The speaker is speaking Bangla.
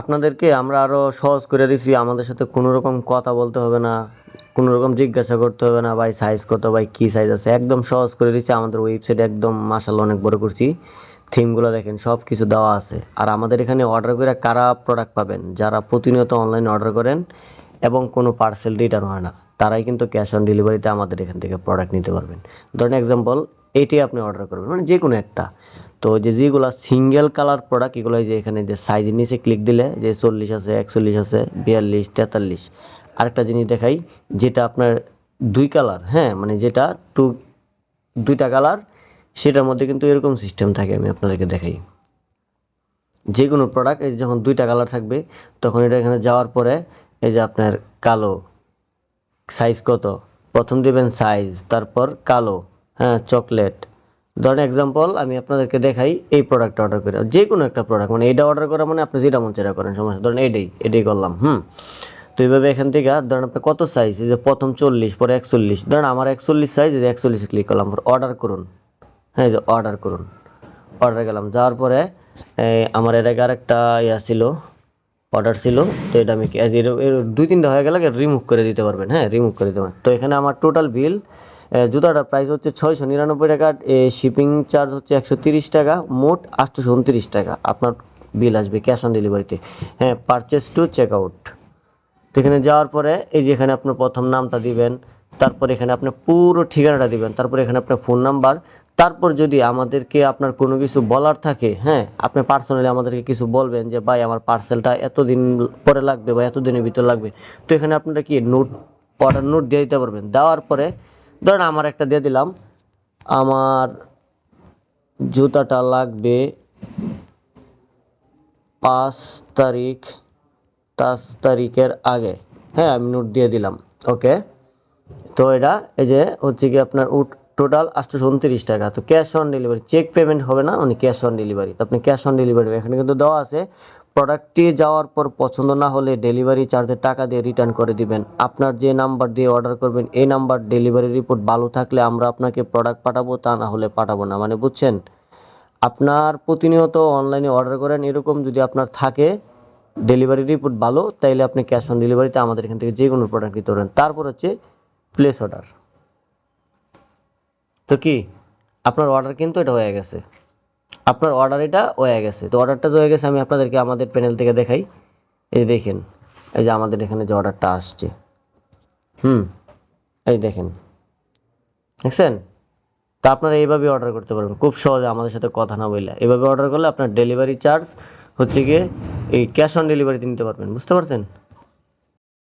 আপনাদেরকে আমরা আরও সহজ করে দিছি। আমাদের সাথে কোনো রকম কথা বলতে হবে না, কোনো রকম জিজ্ঞাসা করতে হবে না, ভাই সাইজ কত, ভাই কি সাইজ আছে। একদম সহজ করে দিছি, আমাদের ওয়েবসাইট একদম মাসাল্লাহ অনেক বড় করছি। থিমগুলো দেখেন সব কিছু দেওয়া আছে। আর আমাদের এখানে অর্ডার করে কারা প্রোডাক্ট পাবেন? যারা প্রতিনিয়ত অনলাইনে অর্ডার করেন এবং কোনো পার্সেল রিটার্ন হয় না, তারাই কিন্তু ক্যাশ অন ডেলিভারিতে আমাদের এখান থেকে প্রোডাক্ট নিতে পারবেন। ধরেন এক্সাম্পল এটি আপনি অর্ডার করবেন মানে যে কোনো একটা। তো যে যেগুলো সিঙ্গেল কালার প্রোডাক্ট এগুলো যে এখানে যে সাইজ নিচে ক্লিক দিলে যে চল্লিশ আছে, একচল্লিশ আছে, বিয়াল্লিশ, তেতাল্লিশ। আরেকটা জিনিস দেখাই, যেটা আপনার দুই কালার হ্যাঁ মানে যেটা টু, দুইটা কালার সেটার মধ্যে কিন্তু এরকম সিস্টেম থাকে, আমি আপনাদেরকে দেখাই। যে কোনো প্রোডাক্ট এই যখন দুইটা কালার থাকবে, তখন এটা এখানে যাওয়ার পরে, এই যে আপনার কালো সাইজ কত? প্রথম দেবেন সাইজ তারপর কালো হ্যাঁ চকলেট ধরেন এক্সাম্পল আমি আপনাদেরকে দেখাই এই প্রোডাক্ট অর্ডার করে। যে কোনো একটা প্রোডাক্ট মানে এটা অর্ডার করা মানে আপনি যেটা মন সেটা করেন, সমস্যা। ধরেন এটাই এটাই করলাম, হুম? তো এইভাবে এখান থেকে, ধরেন আপনি কত সাইজ এই যে প্রথম চল্লিশ, পরে একচল্লিশ, ধরেন আমার একচল্লিশ সাইজ এই যে একচল্লিশে ক্লিক করলাম অর্ডার করুন। হ্যাঁ যে অর্ডার করুন। অর্ডার গেলাম, যাওয়ার পরে আমার এর আগে আরেকটা ইয়া ছিল অর্ডার ছিল, তো এটা আমি দুই তিনটা হয়ে গেলে রিমুভ করে দিতে পারবেন হ্যাঁ রিমুভ করে দিতে পারবেন। তো এখানে আমার টোটাল বিল জুতাটার প্রাইস হচ্ছে ছয়শো নিরানব্বই টাকা শিপিং চার্জ হচ্ছে একশো তিরিশ টাকা, মোট আটশোশো উনত্রিশ টাকা। আপনার বিল আসবে ক্যাশ অন ডেলিভারিতে হ্যাঁ পারচেস টু চেক আউট তো এখানে যাওয়ার পরে এই যে এখানে আপনার প্রথম নামটা দিবেন, তারপর এখানে আপনার পুরো ঠিকানাটা দিবেন, তারপর এখানে আপনার ফোন নাম্বার তারপর যদি আমাদেরকে আপনার কোনো কিছু বলার থাকে হ্যাঁ আপনি পার্সোনালি আমাদেরকে কিছু বলবেন যে, ভাই, আমার পার্সেলটা এতদিন পরে লাগবে বা এতদিনের ভিতর লাগবে। তো এখানে আপনারা কি নোট অর্ডার নোট দিয়ে দিতে পারবেন? দেওয়ার পরে ধরেন আমার একটা দিয়ে দিলাম। আমার জুতাটা লাগবে পাঁচ তারিখ, পাঁচ তারিখের আগে। হ্যাঁ আমি নোট দিয়ে দিলাম। ওকে? তো এটা, এই যে হচ্ছে কি আপনার টোটাল আটশোশো উনত্রিশ টাকা। তো cash on delivery, cheque payment হবে না মানে ক্যাশ অন ডেলিভারি। তো আপনি ক্যাশ অন ডেলিভারি, এখানে কিন্তু দেওয়া আছে। প্রোডাক্টটি যাওয়ার পর পছন্দ না হলে ডেলিভারি চার্জের টাকা দিয়ে রিটার্ন করে দিবেন। আপনার যে নাম্বার দিয়ে অর্ডার করবেন, এই নাম্বার ডেলিভারি রিপোর্ট ভালো থাকলে আমরা আপনাকে প্রোডাক্ট পাঠাবো, তা না হলে পাঠাবো না। মানে বুঝছেন? আপনার প্রতিনিয়ত অনলাইনে অর্ডার করেন, এরকম যদি আপনার থাকে ডেলিভারি রিপোর্ট ভালো, তাইলে আপনি ক্যাশ অন ডেলিভারিতে আমাদের এখান থেকে যে কোনো প্রোডাক্ট নিতে পারেন তারপর হচ্ছে প্লেস অর্ডার তো কি? আপনার অর্ডার কিন্তু এটা হয়ে গেছে। আপনার অর্ডার এটা হয়ে গেছে। তো অর্ডারটা হয়ে গেছে, আমি আপনাদেরকে আমাদের প্যানেল থেকে দেখাই। এই দেখেন, এই যে আমাদের এখানে যে অর্ডারটা আসছে। হুম, এই দেখেন। দেখছেন? তা আপনারা এইভাবে অর্ডার করতে পারবেন। খুব সহজে আমাদের সাথে কথা না বললে। এভাবে অর্ডার করলে আপনার ডেলিভারি চার্জ হচ্ছে গিয়ে এই ক্যাশ অন ডেলিভারিতে নিতে পারবেন। বুঝতে পারছেন?